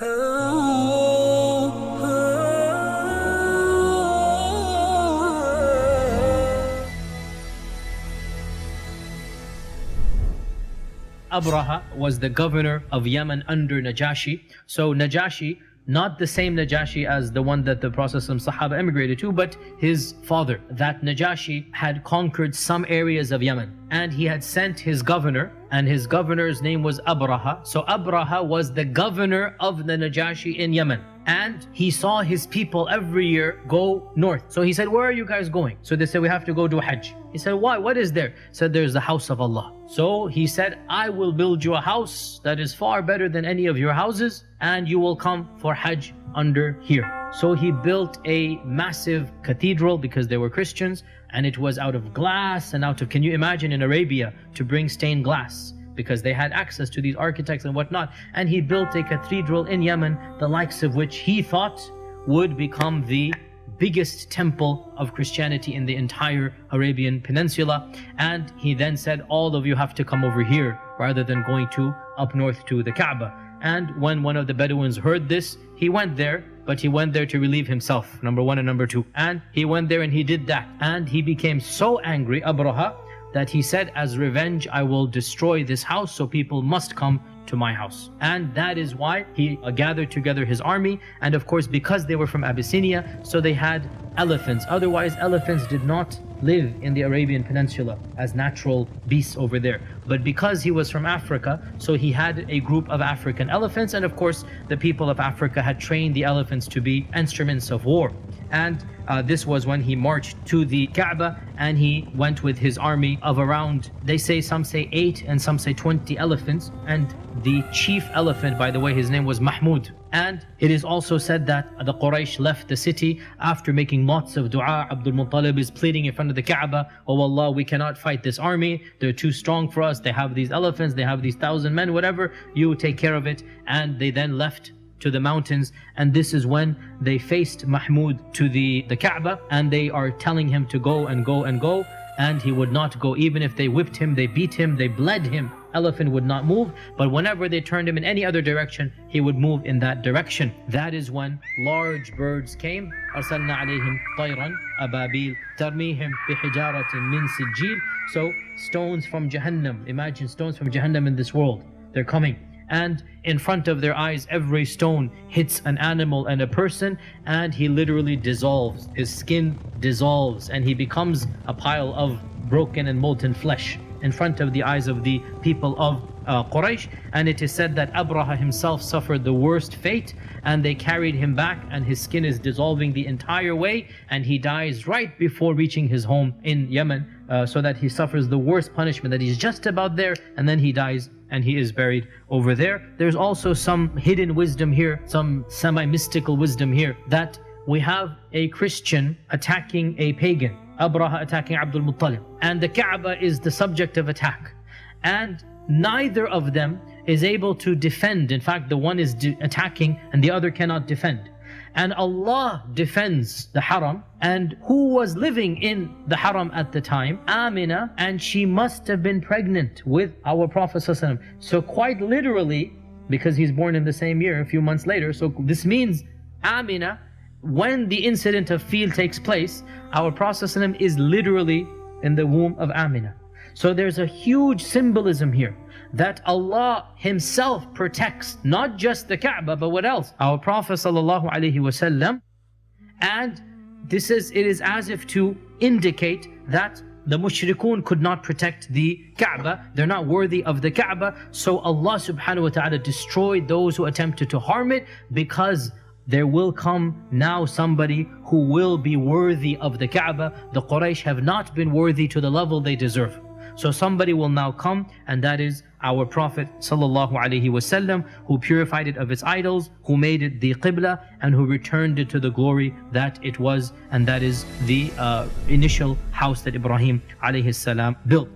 Abraha was the governor of Yemen under Najashi. So Najashi, not the same Najashi as the one that the Prophet Sahaba emigrated to, but his father. That Najashi had conquered some areas of Yemen and he had sent his governor, and his governor's name was Abraha. So Abraha was the governor of the Najashi in Yemen and he saw his people every year go north. So he said, Where are you guys going? So they said, We have to go do Hajj. He said, Why? What is there? He said, There's the house of Allah. So he said, I will build you a house that is far better than any of your houses, and you will come for Hajj under here. So he built a massive cathedral because they were Christians, and it was out of glass and out of, can you imagine in Arabia to bring stained glass? Because they had access to these architects and whatnot. And he built a cathedral in Yemen, the likes of which he thought would become the biggest temple of Christianity in the entire Arabian Peninsula. And he then said, All of you have to come over here rather than going to up north to the Kaaba. And when one of the Bedouins heard this, he went there, but he went there to relieve himself, number one and number two. And he went there and he did that. And he became so angry, Abraha, that he said, As revenge, I will destroy this house, so people must come to my house. And that is why he uh, gathered together his army. And of course, because they were from Abyssinia, so they had elephants. Otherwise, elephants did not live in the Arabian Peninsula as natural beasts over there. But because he was from Africa, so he had a group of African elephants. And of course, the people of Africa had trained the elephants to be instruments of war. And uh, this was when he marched to the Kaaba and he went with his army of around, they say, some say 8 and some say 20 elephants. And the chief elephant, by the way, his name was Mahmud. And it is also said that the Quraysh left the city after making lots of dua. Abdul Muttalib is pleading in front of the Kaaba, Oh Allah, we cannot fight this army. They're too strong for us. They have these elephants, they have these thousand men, whatever. You take care of it. And they then left to the mountains and this is when they faced Mahmud to the, the Kaaba and they are telling him to go and go and go and he would not go even if they whipped him, they beat him, they bled him. Elephant would not move, but whenever they turned him in any other direction, he would move in that direction. That is when large birds came. أرسلنا عليهم طيرا أبابيل ترميهم بحجارة من سجيل. So stones from Jahannam. Imagine stones from Jahannam in this world. They're coming and in front of their eyes every stone hits an animal and a person and he literally dissolves. His skin dissolves and he becomes a pile of broken and molten flesh in front of the eyes of the people of uh, Quraysh. And it is said that Abraha himself suffered the worst fate and they carried him back and his skin is dissolving the entire way and he dies right before reaching his home in Yemen uh, so that he suffers the worst punishment that he's just about there and then he dies and he is buried over there. There's also some hidden wisdom here, some semi-mystical wisdom here that we have a Christian attacking a pagan, Abraha attacking Abdul Muttalib and the Kaaba is the subject of attack and neither of them is able to defend. In fact, the one is attacking and the other cannot defend and Allah defends the haram. And who was living in the haram at the time? Amina. And she must have been pregnant with our Prophet so quite literally because he's born in the same year a few months later. So this means Amina when the incident of Fil takes place our Prophet is literally in the womb of Amina. So there's a huge symbolism here that Allah Himself protects not just the Kaaba but what else? Our Prophet ﷺ and this is it is as if to indicate that the mushrikun could not protect the Kaaba. They're not worthy of the Kaaba. So Allah subhanahu wa ta'ala destroyed those who attempted to harm it because there will come now somebody who will be worthy of the Kaaba. The Quraysh have not been worthy to the level they deserve. So somebody will now come and that is our Prophet ﷺ who purified it of its idols, who made it the Qibla and who returned it to the glory that it was and that is the uh, initial house that Ibrahim ﷺ built.